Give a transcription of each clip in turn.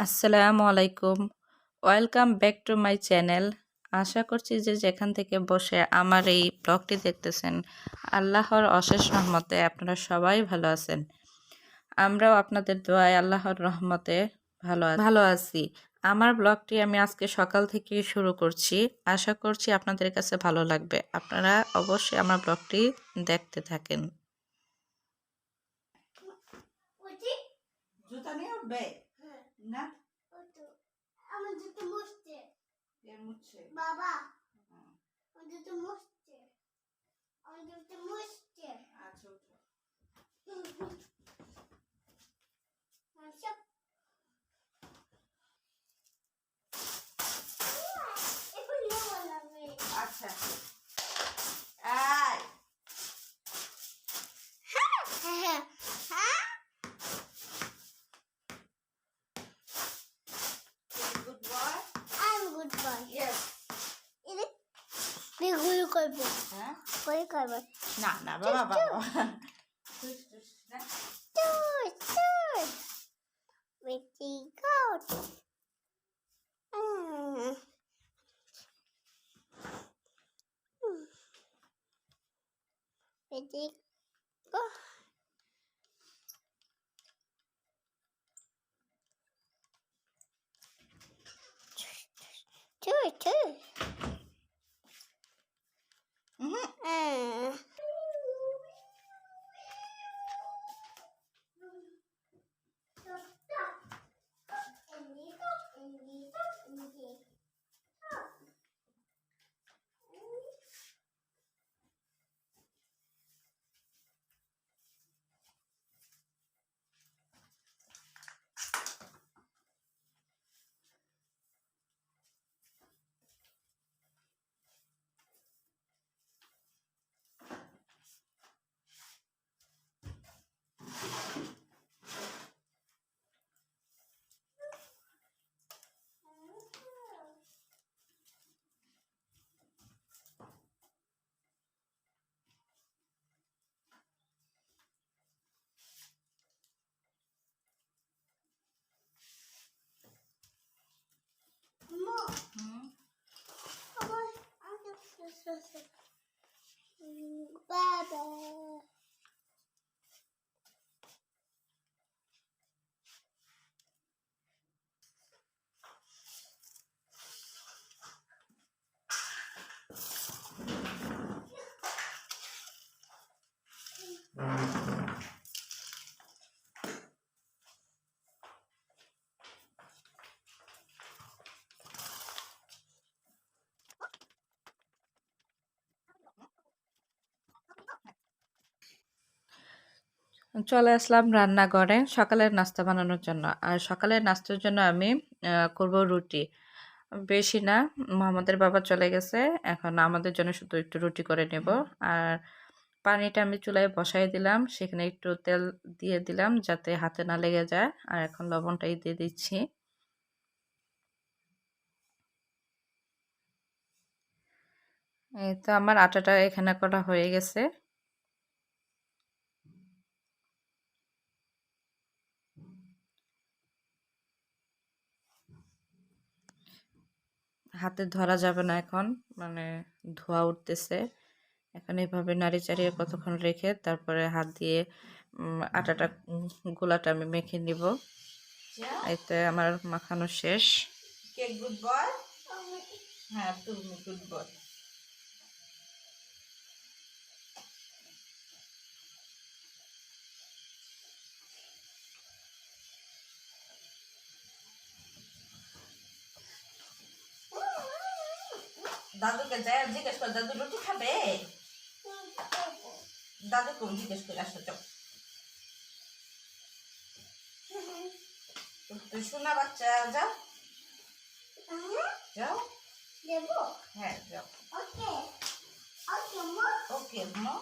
আসসালামু আলাইকুম। Welcome back to my channel আশা করছি যে যেখান থেকে বসে আমার এই ব্লগটি দেখতেছেন আল্লাহর অশেষ রহমতে আপনারা সবাই ভালো আছেন। আমরাও আপনাদের দোয়ায় আল্লাহর রহমতে ভালো ভালো আছি। আমার ব্লগটি আমি আজকে সকাল থেকে শুরু করছি। আশা করছি আপনাদের কাছে ভালো লাগবে। আপনারা অবশ্যই আমার ব্লগটি দেখতে থাকেন জুতা নিয়ে উঠবে না আমার জুতো মুছছে এর মুছছে বাবা আমার জুতো মুছছে আমার জুতো মুছছে আচ্ছা উঠো সব এখন নেওয়া লাগবে আচ্ছা আয় হ্যাঁ হ্যাঁ হ্যাঁ good boy I am good boy yes এটা বেগুলো করব হ্যাঁ করে করব না না বাবা বাবা টুস, টুস, না। Toot, toot. Pretty goat. Mm. শেষ হয়েছে। উম, চলে আসলাম রান্নাঘরে সকালের নাস্তা বানানোর জন্য। আর সকালের নাস্তার জন্য আমি করব রুটি। বেশি না, মোহাম্মদের বাবা চলে গেছে, এখন আমাদের জন্য শুধু একটু রুটি করে নেব। আর পানিটা আমি চুলায় বসাই দিলাম, সেখানে একটু তেল দিয়ে দিলাম যাতে হাতে না লেগে যায়। আর এখন লবণটাই দিয়ে দিচ্ছি। এই তো আমার আটাটা এখানে করা হয়ে গেছে। হাতে ধরা যাবে না এখন মানে ধোয়া উঠতেছে। এখন এভাবে নাড়ি চাড়িয়ে কতক্ষণ রেখে তারপরে হাত দিয়ে আটাটা গোলাটা আমি মেখে নিব। এতে আমার মাখানো শেষ। Cake good boy? হ্যাঁ তুমি গুড বয়। দাদুকে যাই জিজ্ঞেস করে দাদু রুটি খাবে? দাদুকে জিজ্ঞেস করে আসো চল। তুই শোনা বাচ্চা যাও। যাও। হ্যাঁ যাও। ওকে। ওকে মা।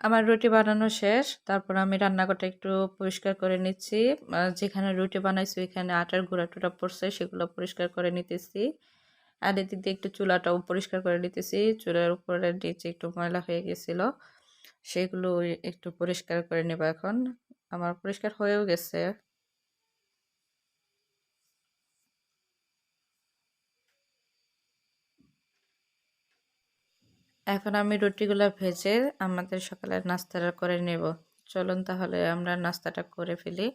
আমার রুটি বানানো শেষ, তারপর আমি রান্নাঘরটা একটু পরিষ্কার করে নিচ্ছি। যেখানে রুটি বানাইছি, ওইখানে আটার গুঁড়া টুড়া পড়ছে, সেগুলো পরিষ্কার করে নিতেছি। আর এদিক দিয়ে একটু চুলাটাও পরিষ্কার করে নিতেছি। চুলার উপরে নিচে একটু ময়লা হয়ে গেছিল, সেগুলো একটু পরিষ্কার করে নেব এখন। আমার পরিষ্কার হয়েও গেছে। এখন আমি রুটিগুলো ভেজে আমাদের সকালের নাস্তাটা করে নেব। চলুন তাহলে আমরা নাস্তাটা করে ফেলি।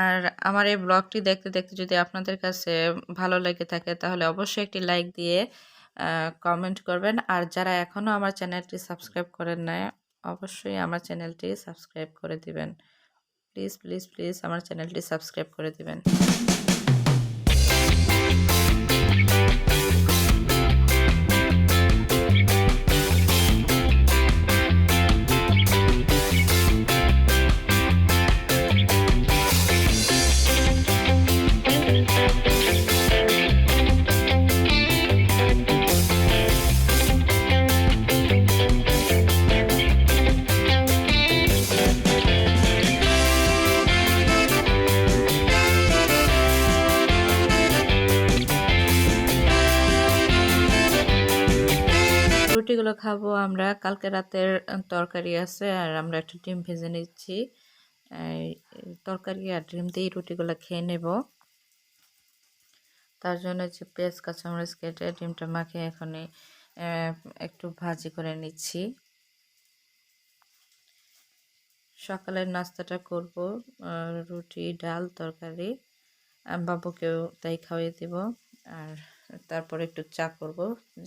আর আমার এই ব্লগটি দেখতে দেখতে যদি আপনাদের কাছে ভালো লেগে থাকে, তাহলে অবশ্যই একটি লাইক দিয়ে কমেন্ট করবেন। আর যারা এখনও আমার চ্যানেলটি সাবস্ক্রাইব করেন নাই, অবশ্যই আমার চ্যানেলটি সাবস্ক্রাইব করে দিবেন। প্লিজ প্লিজ প্লিজ আমার চ্যানেলটি সাবস্ক্রাইব করে দিবেন। খাব, আমরা কালকে রাতের তরকারি আছে আর আমরা একটা ডিম ভেজে নিচ্ছি। তরকারি আর ডিম দিয়ে রুটিগুলো খেয়ে নেব। তার জন্য যে পেঁয়াজ, কাঁচামরিচ কেটে ডিমটা মাখিয়ে এখনই একটু ভাজি করে নিচ্ছি। সকালের নাস্তাটা করব রুটি, ডাল, তরকারি। বাবুকেও তাই খাওয়িয়ে দেব। আর তারপর একটু চা করব,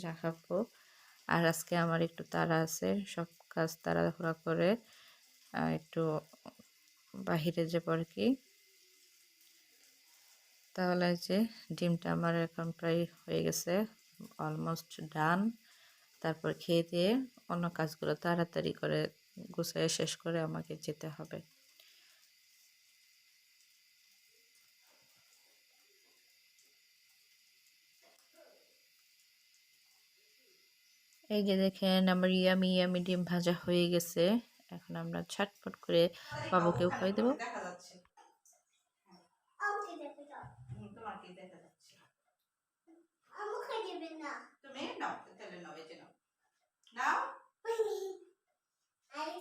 চা খাব। আর আজকে আমার একটু তাড়া আছে, সব কাজ তাড়াহুড়া করে একটু বাহিরে যাব আর কি। তাহলে যে ডিমটা আমার এখন প্রায় হয়ে গেছে অলমোস্ট ডান তারপর খেয়ে দিয়ে অন্য কাজগুলো তাড়াতাড়ি করে গুছিয়ে শেষ করে আমাকে যেতে হবে। এই যে দেখেন আমার ইয়ামি ইয়ামি ডিম ভাজা হয়ে গেছে। এখন আমরা ছটফট করে বাবুকেও খাই দেবো। দেখা যাচ্ছে আমাকে দেখে দাও হুম, তোমার কি দেখা যাচ্ছে আমাকে দেবে না তুমি নাও তাহলে নাও এই যে নাও নাও আরে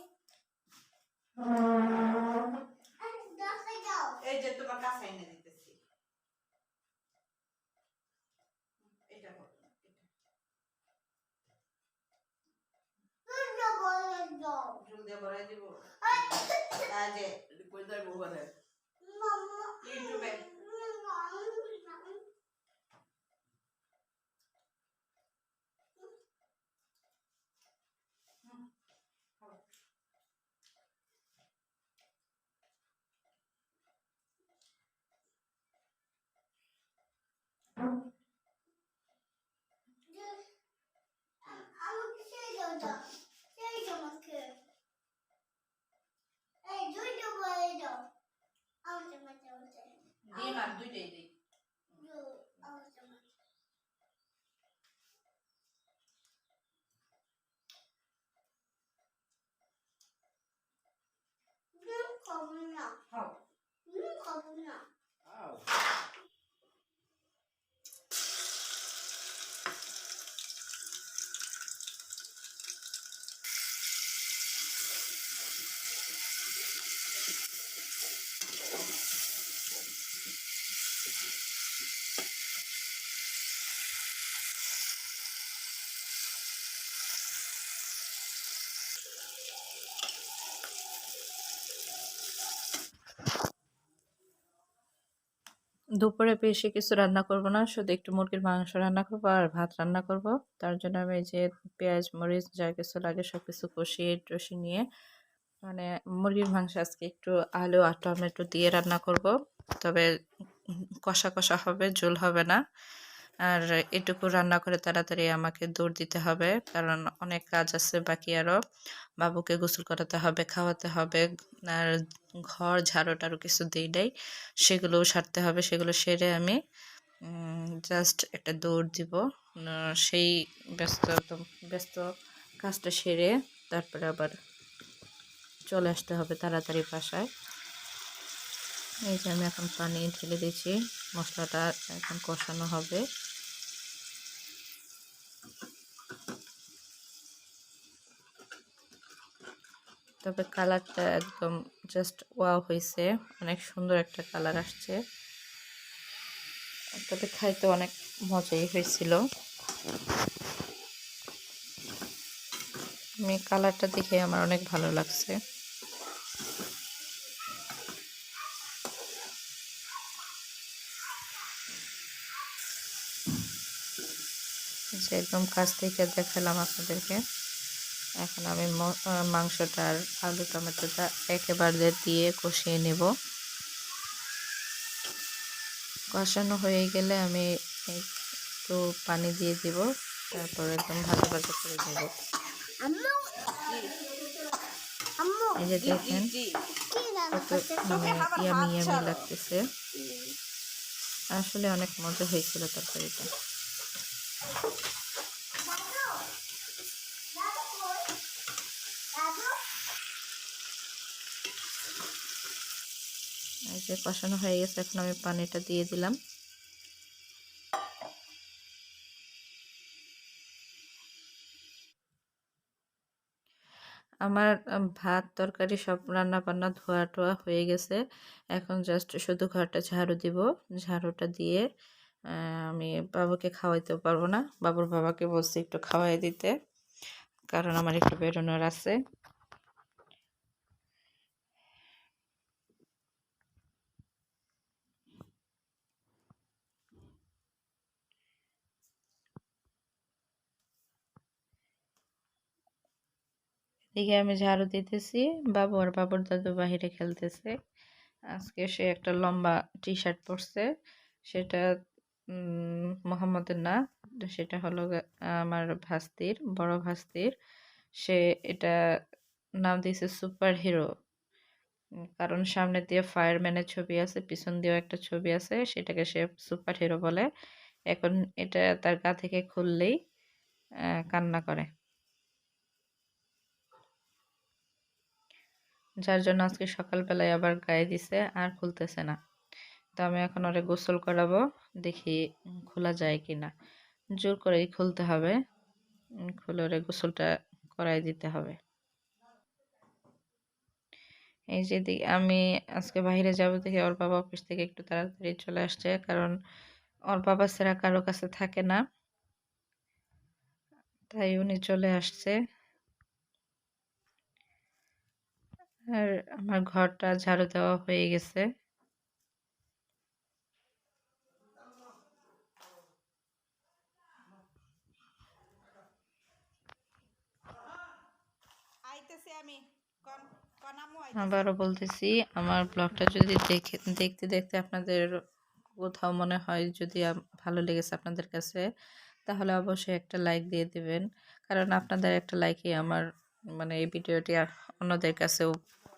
আরে দেখে দাও এই যে তোমার কাছে এনে দিতেছি এটা করো, এটা। তুই বলে দাও ঝুল দিয়ে ভরাই দিব আরে এই যে কই যাই বলে মাম্মা ইউটিউবে আমাকে সেই দাও দাও সেই দাও আমাকে এই দুইটা বলে দাও আমাকে মাঝে মাঝে ডিম আর দুইটাই দিই দু আমাকে মাঝে হুম খাব না খাও হুম খাব না দুপুরে বেশি কিছু রান্না করব না, শুধু একটু মুরগির মাংস রান্না করব আর ভাত রান্না করব। তার জন্য আমি যে পেঁয়াজ, মরিচ যা কিছু লাগে সব কিছু কষিয়ে টষি নিয়ে মানে মুরগির মাংস আজকে একটু আলু আর টমেটো দিয়ে রান্না করব। তবে কষা কষা হবে, ঝোল হবে না। আর এটুকু রান্না করে তাড়াতাড়ি আমাকে দৌড় দিতে হবে, কারণ অনেক কাজ আছে বাকি আরও বাবুকে গোসল করাতে হবে, খাওয়াতে হবে, আর ঘর ঝাড়ু টাড়ু কিছু দিই নেই, সেগুলোও সারতে হবে, সেগুলো সেরে আমি জাস্ট একটা দৌড় দিব। সেই ব্যস্ত ব্যস্ত কাজটা সেরে তারপরে আবার চলে আসতে হবে তাড়াতাড়ি বাসায়। এই যে আমি এখন পানি ঢেলে দিচ্ছি মশলাটা এখন কষানো হবে। তবে কালারটা একদম জাস্ট ওয়াও হয়েছে অনেক সুন্দর একটা কালার আসছে। তবে খাইতে অনেক মজাই হয়েছিল আমি কালারটা দেখে আমার অনেক ভালো লাগছে। যে একদম কাছ থেকে দেখালাম আপনাদেরকে। এখন আমি মাংসটা আর আলু টমেটোটা একেবারে দিয়ে কষিয়ে নেব। কষানো হয়ে গেলে আমি একটু পানি দিয়ে দিব তারপর একদম ভাজা ভাজা করে দেব এই যে দেখেন মানে ইয়ামি ইয়ামি লাগতেছে। আসলে অনেক মজা হয়েছিল তরকারিটা দাদু কই দাদু এই যে কষানো হয়ে গেছে, এখন আমি পানিটা দিয়ে দিলাম। আমার ভাত, তরকারি সব রান্না বান্না ধোয়া টোয়া হয়ে গেছে। এখন জাস্ট শুধু ঘরটা ঝাড়ু দিব। ঝাড়ুটা দিয়ে আমি বাবাকে খাওয়াইতেও পারব না। বাবুর বাবাকে বলছি একটু খাওয়াই দিতে, কারণ আমার একটু বেরোনোর আছে। এদিকে আমি ঝাড়ু দিতেছি, বাবু আর বাবুর দাদু বাহিরে খেলতেছে। আজকে সে একটা লম্বা টি শার্ট পরছে, সেটা মোহাম্মদের না সেটা হলো আমার ভাস্তির, বড় ভাস্তির। সে এটা নাম দিয়েছে সুপার হিরো কারণ সামনে দিয়ে ফায়ারম্যানের ছবি আছে, পিছন দিয়েও একটা ছবি আছে, সেটাকে সে সুপার হিরো বলে। এখন এটা তার গা থেকে খুললেই কান্না করে। যার জন্য আজকে সকালবেলায় আবার গায়ে দিছে আর খুলতেছে না। তো আমি এখন ওরে গোসল করাবো, দেখি খোলা যায় কি না জোর করেই খুলতে হবে। খুলে ওরে গোসলটা করাই দিতে হবে। এই যে আমি আজকে বাইরে যাব দেখি ওর বাবা অফিস থেকে একটু তাড়াতাড়ি চলে আসছে, কারণ ওর বাবা ছাড়া কারও কাছে থাকে না। তাই উনি চলে আসছে। আর আমার ঘরটা ঝাড়ু দেওয়া হয়ে গেছে। আবারও বলতেছি আমার ব্লগটা যদি দেখে দেখতে দেখতে আপনাদের কোথাও মনে হয় যদি ভালো লেগেছে আপনাদের কাছে তাহলে অবশ্যই একটা লাইক দিয়ে দেবেন। কারণ আপনাদের একটা লাইকই আমার মানে এই ভিডিওটি অন্যদের কাছেও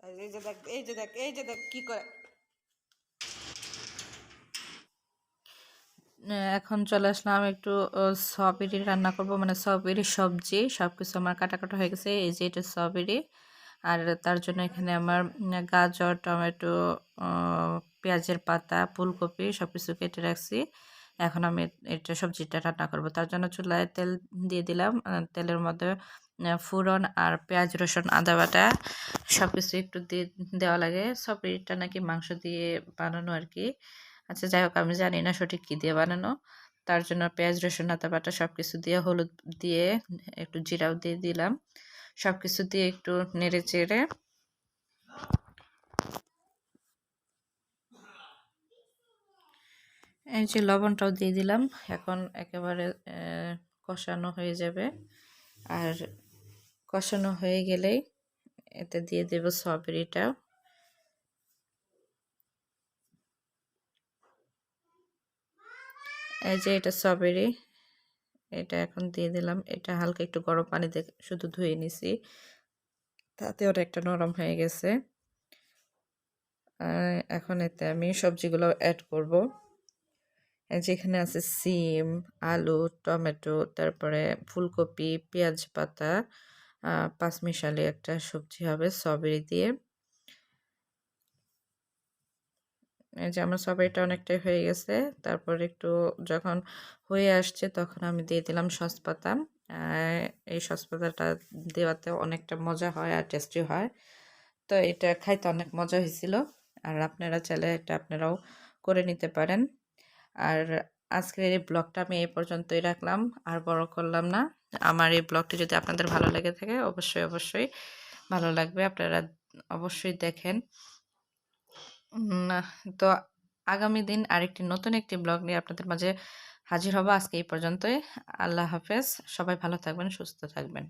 এই যে দেখ, এই যে দেখ, এই যে দেখ, কি করে? এখন চলে আসলাম একটু সবেরি রান্না করব মানে সবেরি সবজি সব কিছু আমার কাটা কাটা হয়ে গেছে, এই যে এটা সবেরি আর তার জন্য এখানে আমার গাজর, টমেটো পেঁয়াজের পাতা, ফুলকপি সব কিছু কেটে রাখছি। এখন আমি এটা সবজিটা রান্না করব। তার জন্য চুলায় তেল দিয়ে দিলাম তেলের মধ্যে ফোড়ন আর পেঁয়াজ, রসুন, আদা বাটা সব কিছু একটু দিয়ে দেওয়া লাগে। সবেরিটা নাকি মাংস দিয়ে বানানো আর কি। আচ্ছা যাই হোক, আমি জানি না সঠিক কী দিয়ে বানানো। তার জন্য পেঁয়াজ, রসুন, আদা বাটা সব কিছু দিয়ে, হলুদ দিয়ে একটু জিরাও দিয়ে দিলাম। সব কিছু দিয়ে একটু নেড়ে চেড়ে এই যে লবণটাও দিয়ে দিলাম। এখন একেবারে কষানো হয়ে যাবে। আর কষানো হয়ে গেলেই এতে দিয়ে দেব স্ট্রবেরিটা এই যে এটা স্ট্রবেরি এটা এখন দিয়ে দিলাম। এটা হালকা একটু গরম পানি দিয়ে শুধু ধুয়ে নিছি, তাতে ওটা একটা নরম হয়ে গেছে। এখন এতে আমি সবজিগুলো অ্যাড করব। যেখানে আছে সিম, আলু, টমেটো, তারপরে ফুলকপি, পেঁয়াজ পাতা পাঁচমিশালি একটা সবজি হবে স্ট্রবেরি দিয়ে। এই যে আমার সবাইটা অনেকটাই হয়ে গেছে। তারপর একটু যখন হয়ে আসছে তখন আমি দিয়ে দিলাম সসপাতা। এই সসপাতাটা দেওয়াতে অনেকটা মজা হয় আর টেস্টি হয়। তো এটা খাইতে অনেক মজা হয়েছিল আর আপনারা চাইলে এটা আপনারাও করে নিতে পারেন। আর আজকের এই ব্লগটা আমি এই পর্যন্তই রাখলাম, আর বড় করলাম না। আমার এই ব্লগটি যদি আপনাদের ভালো লেগে থাকে, অবশ্যই অবশ্যই ভালো লাগবে। আপনারা অবশ্যই দেখেন। তো আগামী দিন আরেকটি নতুন একটি ব্লগ নিয়ে আপনাদের মাঝে হাজির হব আজকে এই পর্যন্তই। আল্লাহ হাফেজ। সবাই ভালো থাকবেন, সুস্থ থাকবেন।